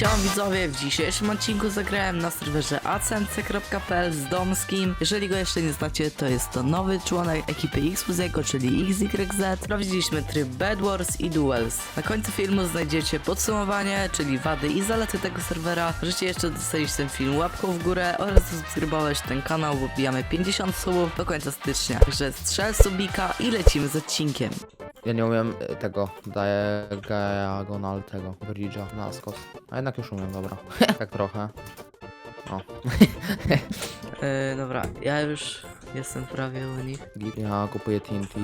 Siema widzowie, w dzisiejszym odcinku zagrałem na serwerze acmc.pl z Domskim. Jeżeli go jeszcze nie znacie, to jest to nowy członek ekipy Xfuziego, czyli XYZ. Sprawdziliśmy tryb Bed Wars i Duels. Na końcu filmu znajdziecie podsumowanie, czyli wady i zalety tego serwera. Możecie jeszcze dostać ten film łapką w górę oraz zasubskrybować ten kanał, bo wbijamy 50 subów do końca stycznia. Także strzel subika i lecimy z odcinkiem. Ja nie umiem y, tego, diagonal tego, bridge'a na skos. A jednak już umiem, dobra. tak trochę. O, Yy, dobra, ja już jestem prawie u nich. Ja kupuję TNT.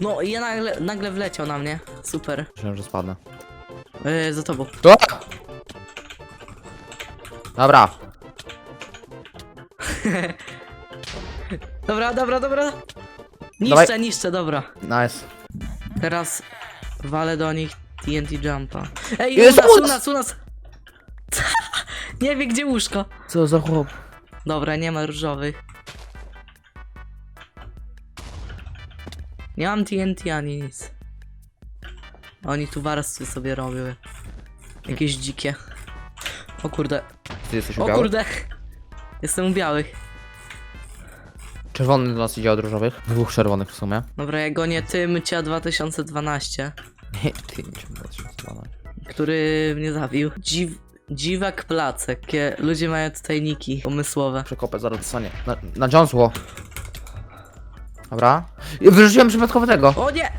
No i ja nagle, nagle wleciał na mnie. Super. Myślałem, że spadnę. Yy, za tobą. O! Dobra, Dobra, dobra, dobra. Niszczę, Dawaj. niszczę, dobra. nice. Teraz walę do nich TNT Jumpa. Ej, Jest u nas, u nas, u nas. nie wie gdzie łóżko. Co za chłop? Dobra, nie ma różowych. Nie mam TNT ani nic. Oni tu warstwy sobie robiły. Jakieś dzikie. O kurde, Ty jesteś o kurde. Jestem u białych. Czerwony do nas idzie od różowych. Dwóch czerwonych w sumie. Dobra, ja gonię Tymcia 2012, Ty, nie 2012. który mnie zabił. Dziw... Dziwak Placek. Jakie ludzie mają tutaj niki pomysłowe. Przekopę, zaraz dostanie. Na, na dziąsło. Dobra. I Wyrzuciłem przypadkowo tego. O nie!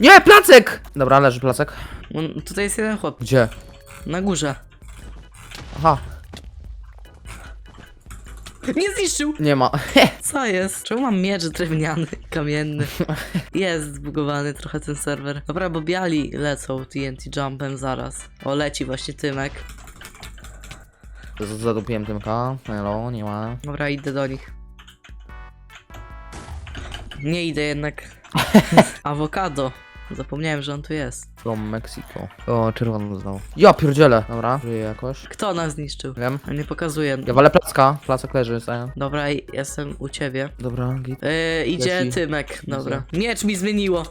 Nie, placek! Dobra, leży placek. On, tutaj jest jeden chłop. Gdzie? Na górze. Aha, Nie zniszczył! nie ma. Co jest? Czemu mam miecz drewniany, kamienny? Jest zbugowany trochę ten serwer. Dobra, bo biali lecą TNT Jumpem zaraz. O, leci właśnie Tymek. Z- Zadupiłem Tymka. Hello, nie ma. Dobra, idę do nich. Nie idę jednak. Awokado. Zapomniałem, że on tu jest. From Mexico. O, czerwono znowu. Ja pierdzielę. Dobra, żyję jakoś. Kto nas zniszczył? Wiem. A nie pokazuje. Ja walę placka. Placek leży, staję. Dobra, i- jestem u ciebie. Dobra, git. Yy, idzie Leci. Tymek, dobra. Miecz mi zmieniło.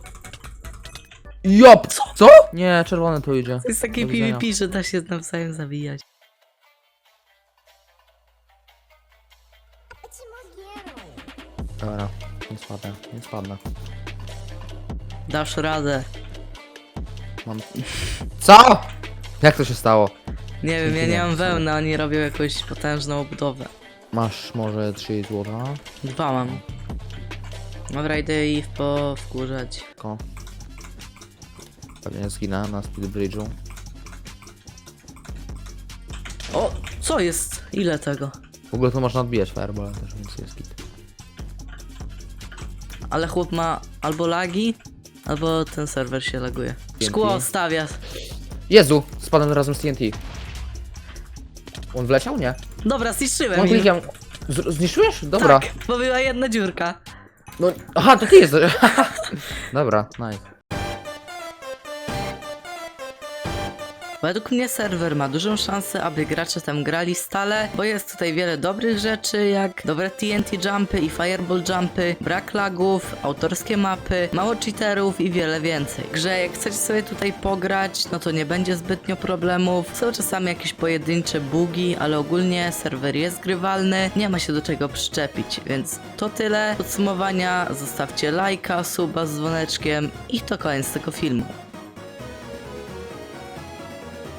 Jop! Co? Co? Nie, czerwony tu idzie. To jest takie Do widzenia. PvP, że da się nawzajem zabijać. Dobra, nie spadnę, nie spadnę. Dasz radę. Mam... Co? Jak to się stało? Nie wiem, ja nie mam wełny, oni robią jakąś potężną obudowę. Masz może 3 złota? Dwa mam. Dobra, idę ich powkurzać. Ko. Pewnie zginę na speed bridge'u. O, co jest? Ile tego? W ogóle to można odbijać fireballem też, więc jest git. Ale chłop ma albo lagi, albo ten serwer się laguje. Szkło stawia. Jezu! Spadłem razem z TNT. On wleciał? Nie. Dobra, zniszczyłem On. Z- Zniszczyłeś? Dobra. Tak, bo była jedna dziurka. No, aha, to ty jesteś. Dobra, nice. Według mnie serwer ma dużą szansę, aby gracze tam grali stale, bo jest tutaj wiele dobrych rzeczy, jak dobre TNT jumpy i fireball jumpy, brak lagów, autorskie mapy, mało cheaterów i wiele więcej. Grze jak chcecie sobie tutaj pograć, no to nie będzie zbytnio problemów. Są czasami jakieś pojedyncze bugi, ale ogólnie serwer jest grywalny, nie ma się do czego przyczepić, więc to tyle. Podsumowania, zostawcie lajka, suba z dzwoneczkiem i to koniec tego filmu.